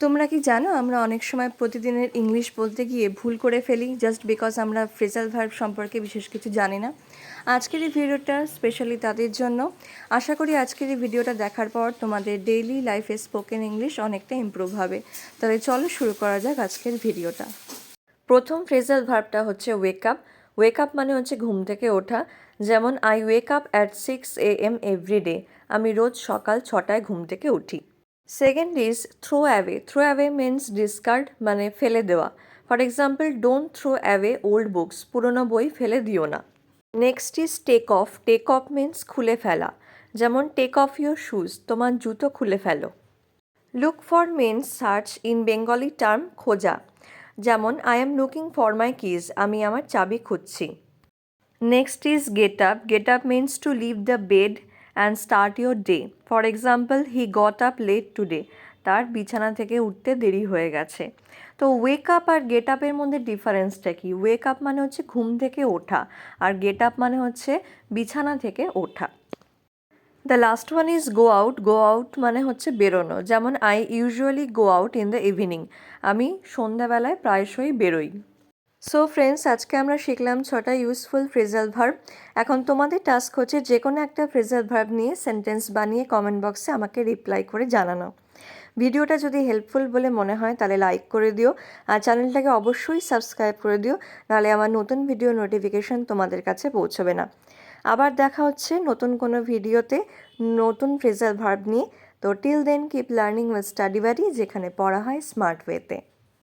তোমরা কি জানো, আমরা অনেক সময় প্রতিদিনের ইংলিশ বলতে গিয়ে ভুল করে ফেলি জাস্ট বিকজ আমরা ফ্রেজাল ভার্ব সম্পর্কে বিশেষ কিছু জানি না। আজকের এই ভিডিওটা স্পেশালি তাদের জন্য। আশা করি আজকের এই ভিডিওটা দেখার পর তোমাদের ডেইলি লাইফে স্পোকেন ইংলিশ অনেকটা ইমপ্রুভ হবে। তাহলে চলো শুরু করা যাক আজকের ভিডিওটা। প্রথম ফ্রেজাল ভার্বটা হচ্ছে ওয়েক আপ ওয়েক আপ মানে হচ্ছে ঘুম থেকে ওঠা। যেমন I wake up at six A M every day আমি রোজ সকাল ছটায় ঘুম থেকে উঠি। Second is throw away throw away means discard মানে ফেলে দেওয়া। For example don't throw away old books পুরোনো বই ফেলে দিও না। Next is take off take off means খুলে ফেলা। যেমন টেক অফ ইউর শুজ তোমার জুতো খুলে ফেলো। Look for means search in Bengali term খোঁজা। যেমন I am looking for my keys আমি আমার চাবি খুঁজছি। Next is get up get up means to leave the bed and start your day for example he got up late today তার বিছানা থেকে উঠতে দেরি হয়ে গেছে। তো ওয়েক আপ আর গেট আপের মধ্যে ডিফারেন্সটা কি? ওয়েক আপ মানে হচ্ছে ঘুম থেকে ওঠা, আর গেট আপ মানে হচ্ছে বিছানা থেকে ওঠা। The last one is go out go out মানে হচ্ছে বেরোনো। যেমন I usually go out in the evening আমি সন্ধ্যাবেলায় প্রায়শই বেরোই। সো ফ্রেন্ডস আজকে আমরা শিখলাম ছটা ইউজফুল ফ্রেজাল ভার্ব এখন তোমাদের টাস্ক হচ্ছে যে কোনো একটা ফ্রেজাল ভার্ব নিয়ে সেন্টেন্স বানিয়ে কমেন্ট বক্সে আমাকে রিপ্লাই করে জানানো। ভিডিওটা যদি হেল্পফুল বলে মনে হয় তাহলে লাইক করে দিও আর চ্যানেলটাকে অবশ্যই সাবস্ক্রাইব করে দিও, নাহলে আমার নতুন ভিডিও নোটিফিকেশন তোমাদের কাছে পৌঁছবে না। আবার দেখা হচ্ছে নতুন কোনো ভিডিওতে নতুন ফ্রেজাল ভার্ব নিয়ে। তো till then keep learning with study বাড়ি যেখানে পড়া হয় স্মার্ট ওয়েতে